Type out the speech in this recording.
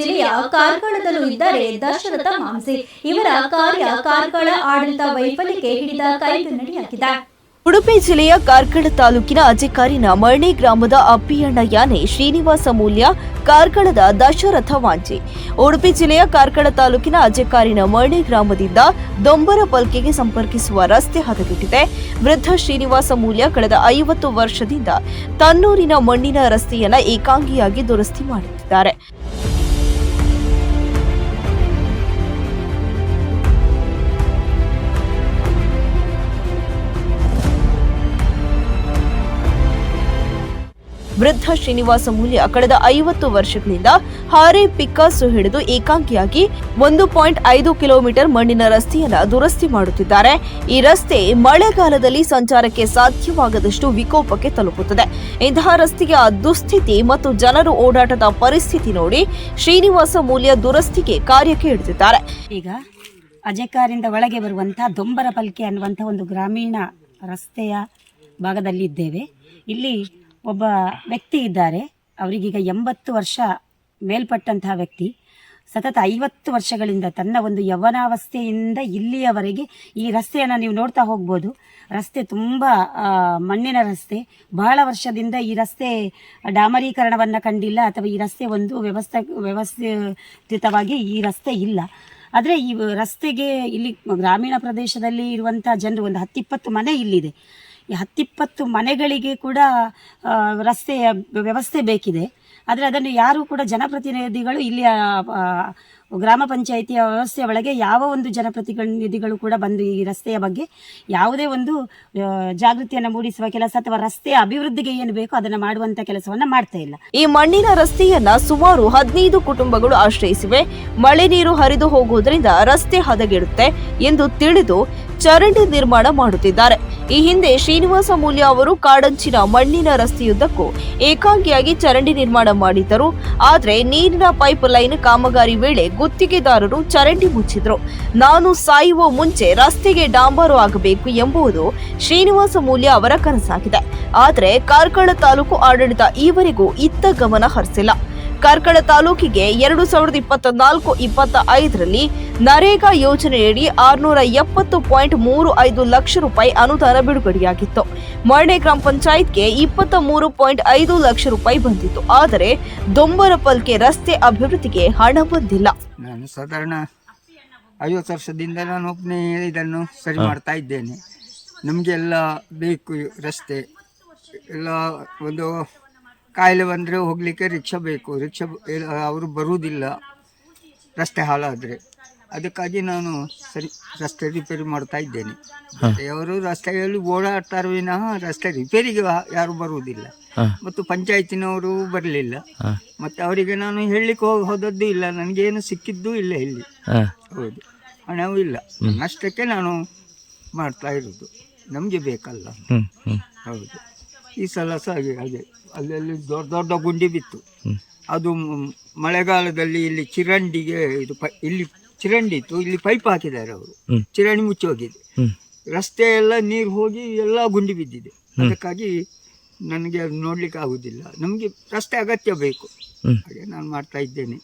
ಜಿಲ್ಲೆಯ ಕಾರ್ಕಳದಲ್ಲೂ ಇದ್ದಾರೆ ದಶರಥ ಮಾಂಸಿ. ಇವರ ಕಾರ್ಯ ಕಾರ್ಕಳ ಆಡಳಿತ ವೈಫಲ್ಯಕ್ಕೆ ಹಿಡಿದ ಕೈಗನ್ನಡಿಯಾಗಿದೆ ಉಡುಪಿ ಜಿಲ್ಲೆಯ ಕಾರ್ಕಳ ತಾಲೂಕಿನ ಅಜೆಕಾರಿನ ಮರ್ಣಿ ಗ್ರಾಮದ ಅಪ್ಪಿಯಣ್ಣ ಯಾನೆ ಶ್ರೀನಿವಾಸ ಮೂಲ್ಯ ಕಾರ್ಕಳದ ದಶರಥ ವಾಂಜಿ ಉಡುಪಿ ಜಿಲ್ಲೆಯ ಕಾರ್ಕಳ ತಾಲೂಕಿನ ಅಜೆಕಾರಿನ ಮರ್ಣಿ ಗ್ರಾಮದಿಂದ ದೊಂಬರ ಪಲ್ಕೆಗೆ ಸಂಪರ್ಕಿಸುವ ರಸ್ತೆ ಹದಗೆಟ್ಟಿದೆ. ವೃದ್ಧ ಶ್ರೀನಿವಾಸ ಮೂಲ್ಯ ಕಳೆದ ಐವತ್ತು ವರ್ಷದಿಂದ ತನ್ನೂರಿನ ಮಣ್ಣಿನ ರಸ್ತೆಯನ್ನ ಏಕಾಂಗಿಯಾಗಿ ದುರಸ್ತಿ ಮಾಡುತ್ತಿದ್ದಾರೆ ವೃದ್ಧ ಶ್ರೀನಿವಾಸ ಮೂಲ್ಯ ಕಳೆದ ಐವತ್ತು ವರ್ಷಗಳಿಂದ ಹಾರೆ ಪಿಕ್ಕಾಸು ಹಿಡಿದು ಏಕಾಂಗಿಯಾಗಿ ಒಂದು ಪಾಯಿಂಟ್ ಐದು ಕಿಲೋಮೀಟರ್ ಮಣ್ಣಿನ ರಸ್ತೆಯನ್ನ ದುರಸ್ತಿ ಮಾಡುತ್ತಿದ್ದಾರೆ. ಈ ರಸ್ತೆ ಮಳೆಗಾಲದಲ್ಲಿ ಸಂಚಾರಕ್ಕೆ ಸಾಧ್ಯವಾಗದಷ್ಟು ವಿಕೋಪಕ್ಕೆ ತಲುಪುತ್ತದೆ. ಇಂತಹ ರಸ್ತೆಯ ದುಸ್ಥಿತಿ ಮತ್ತು ಜನರು ಓಡಾಟದ ಪರಿಸ್ಥಿತಿ ನೋಡಿ ಶ್ರೀನಿವಾಸ ಮೂಲ್ಯ ದುರಸ್ತಿಗೆ ಕಾರ್ಯಕ್ಕೆ ಇಡುತ್ತಿದ್ದಾರೆ ಈಗ ಅಜೆಕಾರಿಂದ ಒಳಗೆ ಬರುವಂತಹ ದೊಂಬರ ಪಲ್ಕೆ ಅನ್ನುವಂಥ ಒಂದು ಗ್ರಾಮೀಣ ರಸ್ತೆಯ ಭಾಗದಲ್ಲಿದ್ದೇವೆ. ಇಲ್ಲಿ ಒಬ್ಬ ವ್ಯಕ್ತಿ ಇದ್ದಾರೆ. ಅವರಿಗೀಗ ಎಂಬತ್ತು ವರ್ಷ ಮೇಲ್ಪಟ್ಟಂತಹ ವ್ಯಕ್ತಿ. ಸತತ ಐವತ್ತು ವರ್ಷಗಳಿಂದ ತನ್ನ ಒಂದು ಯವನಾವಸ್ಥೆಯಿಂದ ಇಲ್ಲಿಯವರೆಗೆ ಈ ರಸ್ತೆಯನ್ನು ನೀವು ನೋಡ್ತಾ ಹೋಗ್ಬೋದು. ರಸ್ತೆ ತುಂಬ ಮಣ್ಣಿನ ರಸ್ತೆ. ಬಹಳ ವರ್ಷದಿಂದ ಈ ರಸ್ತೆ ಡಾಮರೀಕರಣವನ್ನು ಕಂಡಿಲ್ಲ ಅಥವಾ ಈ ರಸ್ತೆ ಒಂದು ವ್ಯವಸ್ಥೆ, ವ್ಯವಸ್ಥಿತವಾಗಿ ಈ ರಸ್ತೆ ಇಲ್ಲ. ಆದರೆ ಈ ರಸ್ತೆಗೆ ಇಲ್ಲಿ ಗ್ರಾಮೀಣ ಪ್ರದೇಶದಲ್ಲಿ ಇರುವಂಥ ಜನರು ಒಂದು ಹತ್ತಿಪ್ಪತ್ತು ಮನೆ ಇಲ್ಲಿದೆ. ಹತ್ತಿಪ್ಪತ್ತು ಮನೆಗಳಿಗೆ ಕೂಡ ರಸ್ತೆಯ ವ್ಯವಸ್ಥೆ ಬೇಕಿದೆ. ಆದರೆ ಅದನ್ನು ಯಾರೂ ಕೂಡ ಜನಪ್ರತಿನಿಧಿಗಳು ಇಲ್ಲಿ ಗ್ರಾಮ ಪಂಚಾಯಿತಿಯ ವ್ಯವಸ್ಥೆಯ ಒಳಗೆ ಯಾವ ಒಂದು ಜನಪ್ರತಿನಿಧಿಗಳು ಕೂಡ ಬಂದು ಈ ರಸ್ತೆಯ ಬಗ್ಗೆ ಯಾವುದೇ ಒಂದು ಜಾಗೃತಿಯನ್ನು ಮೂಡಿಸುವ ಕೆಲಸ ಅಥವಾ ರಸ್ತೆಯ ಅಭಿವೃದ್ಧಿಗೆ ಏನು ಬೇಕೋ ಅದನ್ನು ಮಾಡುವಂತ ಕೆಲಸವನ್ನು ಮಾಡ್ತಾ ಇಲ್ಲ. ಈ ಮಣ್ಣಿನ ರಸ್ತೆಯನ್ನ ಸುಮಾರು ಹದಿನೈದು ಕುಟುಂಬಗಳು ಆಶ್ರಯಿಸಿವೆ. ಮಳೆ ನೀರು ಹರಿದು ಹೋಗುವುದರಿಂದ ರಸ್ತೆ ಹದಗೆಡುತ್ತೆ ಎಂದು ತಿಳಿದು ಚರಂಡಿ ನಿರ್ಮಾಣ ಮಾಡುತ್ತಿದ್ದಾರೆ. ಈ ಹಿಂದೆ ಶ್ರೀನಿವಾಸ ಮೂಲ್ಯ ಅವರು ಕಾಡಂಚಿನ ಮಣ್ಣಿನ ರಸ್ತೆಯುದ್ದಕ್ಕೂ ಏಕಾಂಗಿಯಾಗಿ ಚರಂಡಿ ನಿರ್ಮಾಣ ಮಾಡಿದ್ದರು. ಆದರೆ ನೀರಿನ ಪೈಪ್ ಲೈನ್ ಕಾಮಗಾರಿ ವೇಳೆ ಗುತ್ತಿಗೆದಾರರು ಚರಂಡಿ ಮುಚ್ಚಿದ್ರು. ನಾನು ಸಾಯುವ ಮುಂಚೆ ರಸ್ತೆಗೆ ಡಾಂಬರು ಆಗಬೇಕು ಎಂಬುದು ಶ್ರೀನಿವಾಸ ಮೂಲ್ಯ ಅವರ ಕನಸಾಗಿದೆ. ಆದರೆ ಕಾರ್ಕಳ ತಾಲೂಕು ಆಡಳಿತ ಈವರೆಗೂ ಇತ್ತ ಗಮನ ಹರಿಸಿಲ್ಲ. ಕಾರ್ಕಳ ತಾಲೂಕಿಗೆ ಎರಡು ಸಾವಿರದ ಇಪ್ಪತ್ತ ನಾಲ್ಕು ಇಪ್ಪತ್ತ ಐದರಲ್ಲಿ ನರೇಗಾ ಯೋಜನೆಯಡಿ ಆರುನೂರ ಎಪ್ಪತ್ತು ಪಾಯಿಂಟ್ ಮೂರು ಐದು ಲಕ್ಷ ರೂಪಾಯಿ ಅನುದಾನ ಬಿಡುಗಡೆಯಾಗಿತ್ತು. ಮರ್ಣೆ ಗ್ರಾಮ ಪಂಚಾಯತ್ಗೆ ಇಪ್ಪತ್ತ ಮೂರು ಪಾಯಿಂಟ್ ಐದು ಲಕ್ಷ ರೂಪಾಯಿ ಬಂದಿತ್ತು. ಆದರೆ ದೊಂಬರಪಲ್ಕೆ ರಸ್ತೆ ಅಭಿವೃದ್ಧಿಗೆ ಹಣ ಬಂದಿಲ್ಲ. ನಾನು ಸಾಧಾರಣ ಐವತ್ತು ವರ್ಷದಿಂದ ನಾನು ಒಬ್ಬನೇ ಇದನ್ನು ಸರಿ ಮಾಡ್ತಾ ಇದ್ದೇನೆ. ನಮಗೆಲ್ಲ ಬೇಕು ರಸ್ತೆ. ಎಲ್ಲ ಒಂದು ಕಾಯಿಲೆ ಬಂದರೆ ಹೋಗಲಿಕ್ಕೆ ರಿಕ್ಷಾ ಬೇಕು. ರಿಕ್ಷಾ ಅವರು ಬರುವುದಿಲ್ಲ ರಸ್ತೆ ಹಾಳಾದರೆ. ಅದಕ್ಕಾಗಿ ನಾನು ಸರಿ ರಸ್ತೆ ರಿಪೇರಿ ಮಾಡ್ತಾ ಇದ್ದೇನೆ. ಅವರು ರಸ್ತೆಯಲ್ಲಿ ಓಡಾಡ್ತಾರೆ ವಿನಃ ರಸ್ತೆ ರಿಪೇರಿಗೆ ಯಾರು ಬರುವುದಿಲ್ಲ. ಮತ್ತು ಪಂಚಾಯತಿನವರು ಬರಲಿಲ್ಲ. ಮತ್ತೆ ಅವರಿಗೆ ನಾನು ಹೇಳಲಿಕ್ಕೆ ಹೋಗಿ ಹೋದದ್ದು ಇಲ್ಲ. ನನಗೇನು ಸಿಕ್ಕಿದ್ದು ಇಲ್ಲ ಇಲ್ಲಿ. ಹೌದು. ಹಣವೂ ಇಲ್ಲ. ನಷ್ಟಕ್ಕೆ ನಾನು ಮಾಡ್ತಾ ಇರೋದು ನಮಗೆ ಬೇಕಲ್ಲ. ಹೌದು. ಈ ಸಲ ಸಹ ಹಾಗೆ ಹಾಗೆ. ಅಲ್ಲಲ್ಲಿ ದೊಡ್ಡ ದೊಡ್ಡ ಗುಂಡಿ ಬಿತ್ತು. ಅದು ಮಳೆಗಾಲದಲ್ಲಿ ಇಲ್ಲಿ ಚಿರಂಡಿಗೆ ಇದು ಪೈ ಇಲ್ಲಿ ಚಿರಂಡಿ ಇತ್ತು ಇಲ್ಲಿ ಪೈಪ್ ಹಾಕಿದ್ದಾರೆ ಅವರು. ಚಿರಂಡಿ ಮುಚ್ಚಿ ಹೋಗಿದೆ. ರಸ್ತೆ ಎಲ್ಲ ನೀರು ಹೋಗಿ ಎಲ್ಲ ಗುಂಡಿ ಬಿದ್ದಿದೆ. ಅದಕ್ಕಾಗಿ ನನಗೆ ಅದು ನೋಡ್ಲಿಕ್ಕೆ ಆಗುದಿಲ್ಲ. ನಮಗೆ ರಸ್ತೆ ಅಗತ್ಯ ಬೇಕು. ಹಾಗೆ ನಾನು ಮಾಡ್ತಾ ಇದ್ದೇನೆ.